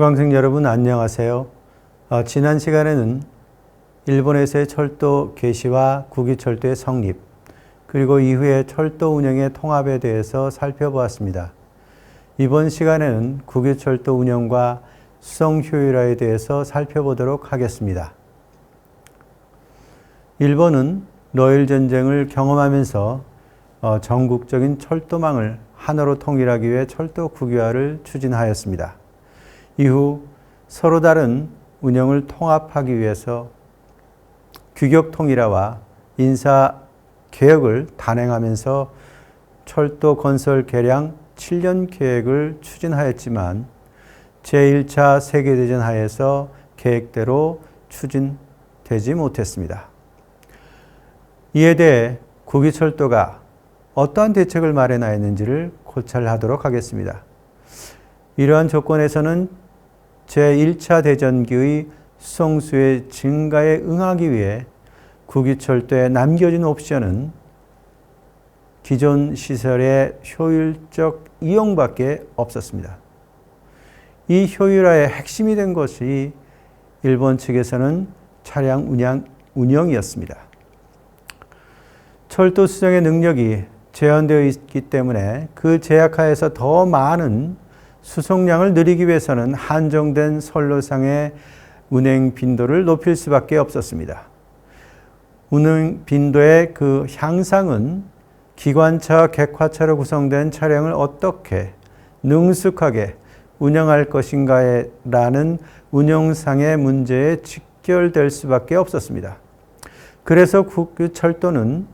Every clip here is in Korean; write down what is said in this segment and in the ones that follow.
수강생 여러분 안녕하세요. 어, 지난 시간에는 일본에서의 철도 개시와 국유철도의 성립, 그리고 이후의 철도 운영의 통합에 대해서 살펴보았습니다. 이번 시간에는 국유철도 운영과 수송 효율화에 대해서 살펴보도록 하겠습니다. 일본은 러일 전쟁을 경험하면서 어, 전국적인 철도망을 하나로 통일하기 위해 철도 국유화를 추진하였습니다. 이후 서로 다른 운영을 통합하기 위해서 규격 통일화와 인사 개혁을 단행하면서 철도 건설 개량 7년 계획을 추진하였지만 제1차 세계대전 하에서 계획대로 추진되지 못했습니다. 이에 대해 국유철도가 어떠한 대책을 마련하였는지를 고찰하도록 하겠습니다. 이러한 조건에서는 제1차 대전기의 수송수의 증가에 응하기 위해 국유철도에 남겨진 옵션은 기존 시설의 효율적 이용밖에 없었습니다. 이 효율화의 핵심이 된 것이 일본 측에서는 차량 운영, 운영이었습니다. 철도 수정의 능력이 제한되어 있기 때문에 그 제약하에서 더 많은 수송량을 늘리기 위해서는 한정된 선로상의 운행 빈도를 높일 수밖에 없었습니다. 운행 빈도의 그 향상은 기관차, 객화차로 구성된 차량을 어떻게 능숙하게 운영할 것인가에 라는 운영상의 문제에 직결될 수밖에 없었습니다. 그래서 국유철도는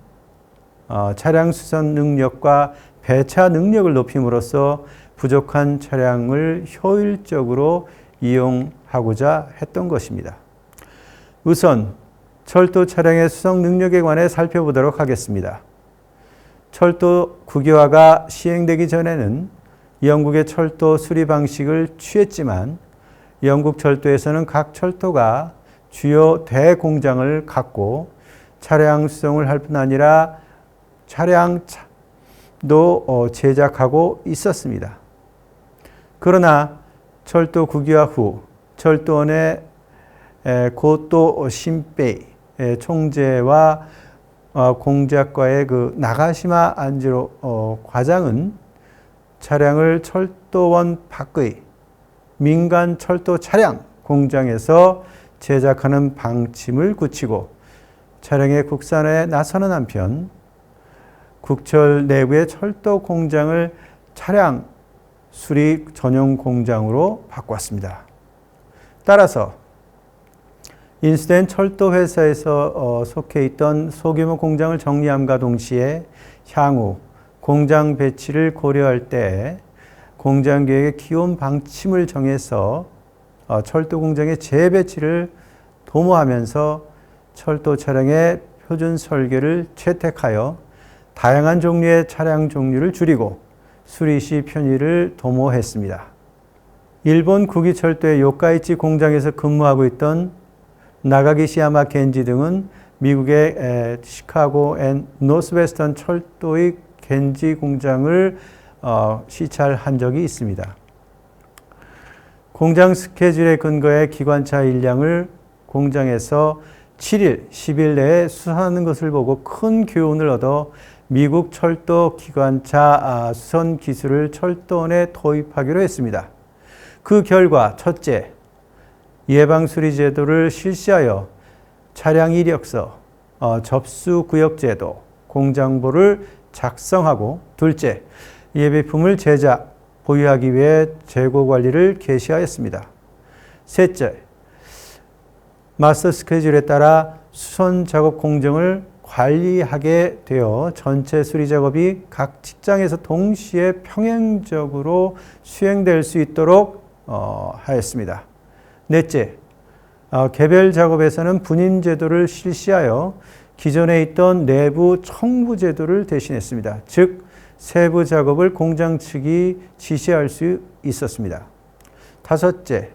어, 차량 수선 능력과 배차 능력을 높임으로써 부족한 차량을 효율적으로 이용하고자 했던 것입니다. 우선 철도 차량의 수송 능력에 관해 살펴보도록 하겠습니다. 철도 국유화가 시행되기 전에는 영국의 철도 수리 방식을 취했지만 영국 철도에서는 각 철도가 주요 대공장을 갖고 차량 수송을 할 뿐 아니라 차량도 어, 제작하고 있었습니다. 그러나 철도 국유화 후 철도원의 고또 신베이 총재와 어, 공작과의 그 나가시마 안지로 어, 과장은 차량을 철도원 밖의 민간 철도 차량 공장에서 제작하는 방침을 굳히고 차량의 국산화에 나서는 한편 국철 내부의 철도 공장을 차량 수리 전용 공장으로 바꿨습니다. 따라서 인수된 철도 회사에서 어, 속해 있던 소규모 공장을 정리함과 동시에 향후 공장 배치를 고려할 때 공장 계획의 기온 방침을 정해서 어, 철도 공장의 재배치를 도모하면서 철도 차량의 표준 설계를 채택하여 다양한 종류의 차량 종류를 줄이고 수리 시 편의를 도모했습니다. 일본 국유철도의 요카이치 공장에서 근무하고 있던 나가기 시야마 겐지 등은 미국의 시카고 앤 노스웨스턴 철도의 겐지 공장을 어, 시찰한 적이 있습니다. 공장 스케줄에 근거해 기관차 일량을 공장에서 7일, 10일 내에 수선하는 것을 보고 큰 교훈을 얻어 미국 철도 기관차 아, 수선 기술을 철도원에 도입하기로 했습니다. 그 결과 첫째, 예방 수리 제도를 실시하여 차량 이력서, 어, 접수 구역 제도, 공장보를 작성하고 둘째, 예비품을 제작, 보유하기 위해 재고 관리를 개시하였습니다. 셋째, 마스터 스케줄에 따라 수선 작업 공정을 관리하게 되어 전체 수리 작업이 각 직장에서 동시에 평행적으로 수행될 수 있도록 어, 하였습니다. 넷째, 어, 개별 작업에서는 분임 제도를 실시하여 기존에 있던 내부 청부 제도를 대신했습니다. 즉, 세부 작업을 공장 측이 지시할 수 있었습니다. 다섯째,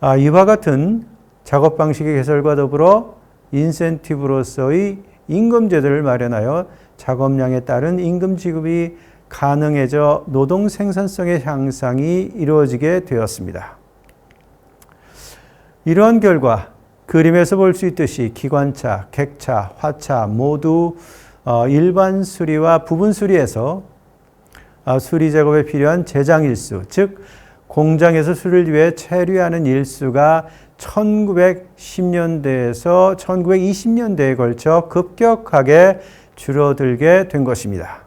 아, 이와 같은 작업 방식의 개설과 더불어 인센티브로서의 임금 제도를 마련하여 작업량에 따른 임금 지급이 가능해져 노동 생산성의 향상이 이루어지게 되었습니다. 이러한 결과 그림에서 볼 수 있듯이 기관차, 객차, 화차 모두 어, 일반 수리와 부분 수리에서 어, 수리 작업에 필요한 제장 일수, 즉 공장에서 수리를 위해 체류하는 일수가 1910년대에서 1920년대에 걸쳐 급격하게 줄어들게 된 것입니다.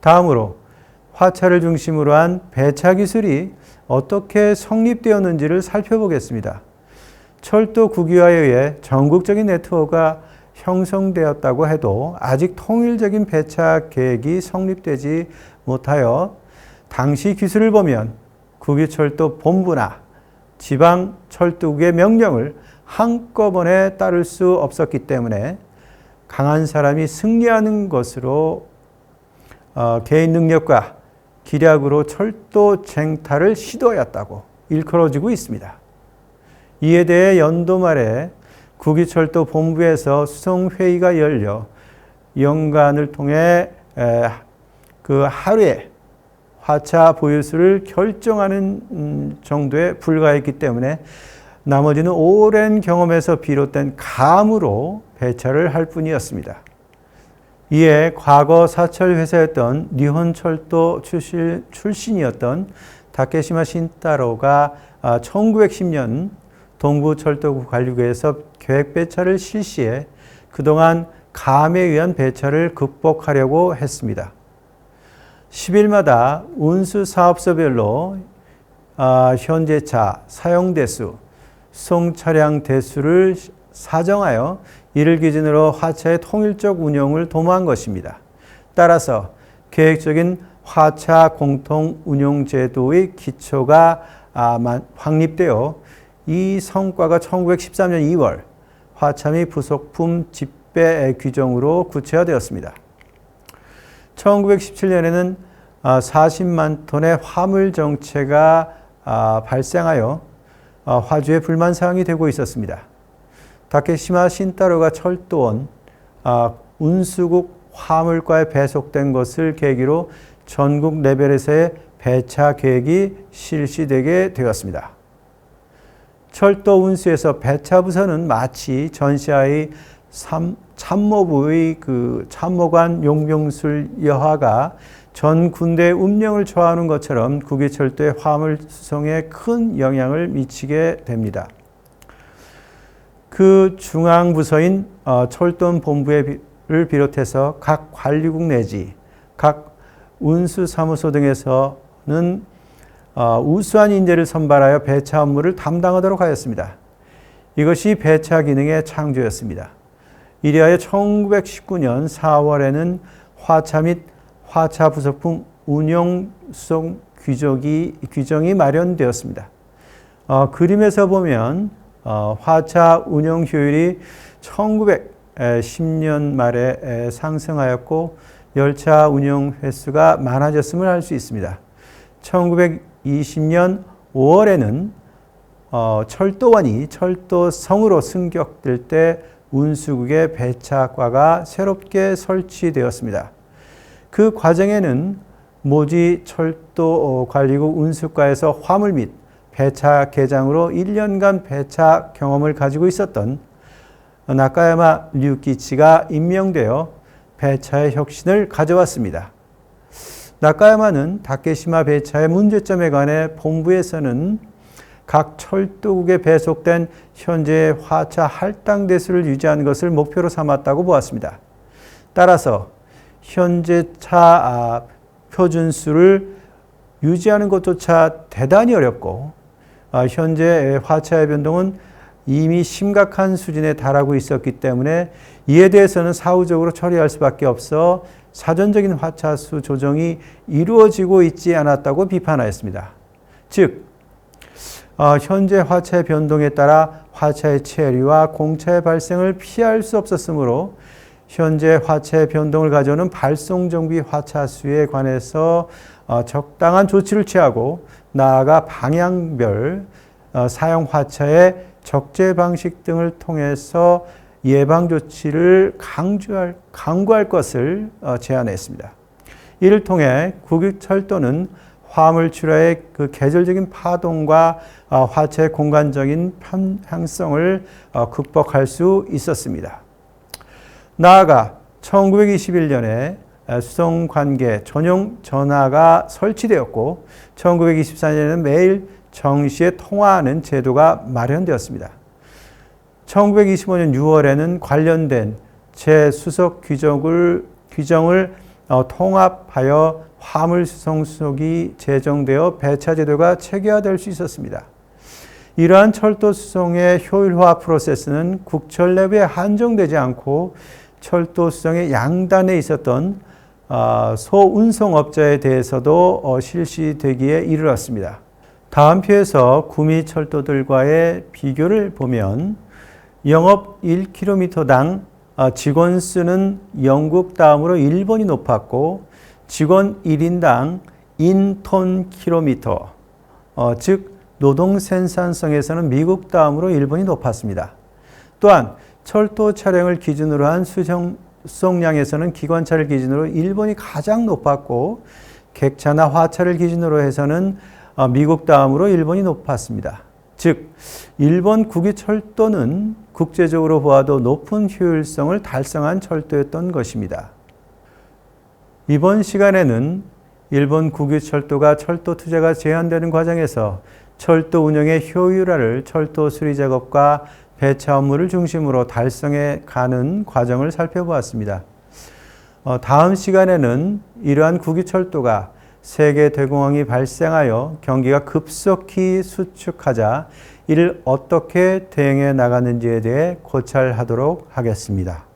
다음으로 화차를 중심으로 한 배차 기술이 어떻게 성립되었는지를 살펴보겠습니다. 철도 국유화에 의해 전국적인 네트워크가 형성되었다고 해도 아직 통일적인 배차 계획이 성립되지 못하여 당시 기술을 보면 국유철도 본부나 지방 철도국의 명령을 한꺼번에 따를 수 없었기 때문에 강한 사람이 승리하는 것으로 어, 개인 능력과 기략으로 철도 쟁탈을 시도하였다고 일컬어지고 있습니다. 이에 대해 연도 말에 국유철도 본부에서 수송회의가 열려 연간을 통해 그 하루에 화차 보유수를 결정하는 음, 정도에 불과했기 때문에 나머지는 오랜 경험에서 비롯된 감으로 배차를 할 뿐이었습니다. 이에 과거 사철 회사였던 니혼철도 출신, 출신이었던 다케시마 신타로가 1910년 아, 동부철도국 관리구에서 계획 배차를 실시해 그동안 감에 의한 배차를 극복하려고 했습니다. 10일마다 운수 사업소별로 아, 현재차 사용 대수, 송 차량 대수를 사정하여 이를 기준으로 화차의 통일적 운영을 도모한 것입니다. 따라서 계획적인 화차 공통 운용 제도의 기초가 아, 확립되어 이 성과가 1913년 2월 화차 및 부속품 집배 규정으로 구체화되었습니다. 1917년에는 40만 아, 톤의 화물 정체가 아, 발생하여 아, 화주의 불만 사항이 되고 있었습니다. 다케시마 신타로가 철도원 운수국 화물과에 배속된 것을 계기로 전국 레벨에서의 배차 계획이 실시되게 되었습니다. 철도 운수에서 배차 부서는 마치 전시아의 참모부의 그 참모관 용병술 여하가 전 군대 운명을 좋아하는 것처럼 국유철도의 화물 수송에 큰 영향을 미치게 됩니다. 그 중앙 부서인 어, 철도 본부를 비롯해서 각 관리국 내지 각 운수사무소 등에서는 어, 우수한 인재를 선발하여 배차 업무를 담당하도록 하였습니다. 이것이 배차 기능의 창조였습니다. 이리하여 1919년 4월에는 화차 및 화차 부속품 운용 수송 규정이, 규정이 마련되었습니다. 어, 그림에서 보면 어, 화차 운영 효율이 1910년 말에 상승하였고 열차 운영 횟수가 많아졌음을 알 수 있습니다. 1920년 5월에는 어, 철도원이 철도성으로 승격될 때 운수국의 배차과가 새롭게 설치되었습니다. 그 과정에는 모지 철도 관리국 운수과에서 화물 및 배차 개장으로 1년간 배차 경험을 가지고 있었던 나카야마 류키치가 임명되어 배차의 혁신을 가져왔습니다. 나카야마는 다케시마 배차의 문제점에 관해 본부에서는 각 철도국에 배속된 현재 화차 할당 대수를 유지하는 것을 목표로 삼았다고 보았습니다. 따라서 현재 차 아, 표준수를 유지하는 것조차 대단히 어렵고 아, 현재 화차의 변동은 이미 심각한 수준에 달하고 있었기 때문에 이에 대해서는 사후적으로 처리할 수밖에 없어 사전적인 화차수 조정이 이루어지고 있지 않았다고 비판하였습니다. 즉, 어, 현재 화차의 변동에 따라 화차의 체류와 공차의 발생을 피할 수 없었으므로 현재 화차의 변동을 가져오는 발송 정비 화차수에 관해서 어, 적당한 조치를 취하고 나아가 방향별 어, 사용 화차의 적재 방식 등을 통해서 예방 조치를 강조할, 강구할 것을 어, 제안했습니다. 이를 통해 국유철도는 화물 출하의 그 계절적인 파동과 어, 화체의 공간적인 편향성을 어, 극복할 수 있었습니다. 나아가 1921년에 수송 관계 전용 전화가 설치되었고 1924년에는 매일 정시에 통화하는 제도가 마련되었습니다. 1925년 6월에는 관련된 재수석 규정을, 규정을 어, 통합하여 화물 수송속이 제정되어 배차 제도가 체계화될 수 있었습니다. 이러한 철도 수송의 효율화 프로세스는 국철 내부에 한정되지 않고 철도 수송의 양단에 있었던 어, 소운송업자에 대해서도 어, 실시되기에 이르렀습니다. 다음 표에서 구미 철도들과의 비교를 보면 영업 1km당 어, 직원 수는 영국 다음으로 일본이 높았고 직원 1인당 인톤 킬로미터, 어, 즉 노동 생산성에서는 미국 다음으로 일본이 높았습니다. 또한 철도 차량을 기준으로 한 수송량에서는 기관차를 기준으로 일본이 가장 높았고 객차나 화차를 기준으로 해서는 어, 미국 다음으로 일본이 높았습니다. 즉 일본 국유 철도는 국제적으로 보아도 높은 효율성을 달성한 철도였던 것입니다. 이번 시간에는 일본 국유 철도가 철도 투자가 제한되는 과정에서 철도 운영의 효율화를 철도 수리 작업과 배차 업무를 중심으로 달성해 가는 과정을 살펴보았습니다. 어, 다음 시간에는 이러한 국유 철도가 세계 대공황이 발생하여 경기가 급속히 수축하자 이를 어떻게 대응해 나갔는지에 대해 고찰하도록 하겠습니다.